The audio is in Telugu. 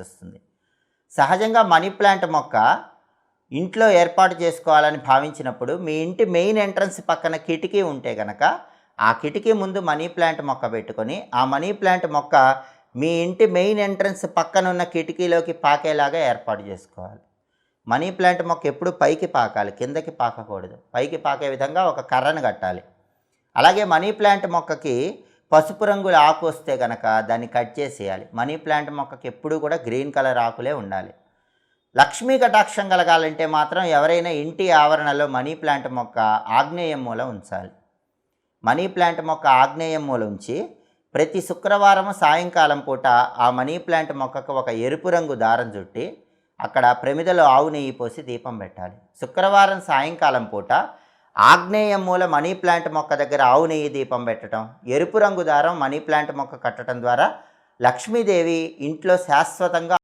వస్తుంది సహజంగా మనీ ప్లాంట్ మొక్క ఇంట్లో ఏర్పాటు చేసుకోవాలని భావించినప్పుడు మీ ఇంటి మెయిన్ ఎంట్రన్స్ పక్కన కిటికీ ఉంటే గనక ఆ కిటికీ ముందు మనీ ప్లాంట్ మొక్క పెట్టుకొని ఆ మనీ ప్లాంట్ మొక్క మీ ఇంటి మెయిన్ ఎంట్రన్స్ పక్కన ఉన్న కిటికీలోకి పాకేలాగా ఏర్పాటు చేసుకోవాలి. మనీ ప్లాంట్ మొక్క ఎప్పుడు పైకి పాకాలి కిందకి పాకకూడదు. పైకి పాకే విధంగా ఒక కర్రను కట్టాలి. అలాగే మనీ ప్లాంట్ మొక్కకి పసుపు రంగుల ఆకు వస్తే కనుక దాన్ని కట్ చేసేయాలి. మనీ ప్లాంట్ మొక్కకి ఎప్పుడూ కూడా గ్రీన్ కలర్ ఆకులే ఉండాలి. లక్ష్మీ కటాక్షం కలగాలంటే మాత్రం ఎవరైనా ఇంటి ఆవరణలో మనీ ప్లాంట్ మొక్క ఆగ్నేయం మూల ఉంచాలి. మనీ ప్లాంట్ మొక్క ఆగ్నేయం మూల ఉంచి ప్రతి శుక్రవారం సాయంకాలం పూట ఆ మనీ ప్లాంట్ మొక్కకు ఒక ఎరుపు రంగు దారం చుట్టి అక్కడ ప్రమిదలో ఆవు నెయ్యి పోసి దీపం పెట్టాలి. శుక్రవారం సాయంకాలం పూట ఆగ్నేయ మూల మనీ ప్లాంట్ మొక్క దగ్గర ఆవు నెయ్యి దీపం పెట్టడం ఎరుపు రంగు దారం మనీ ప్లాంట్ మొక్క కట్టడం ద్వారా లక్ష్మీదేవి ఇంట్లో శాశ్వతంగా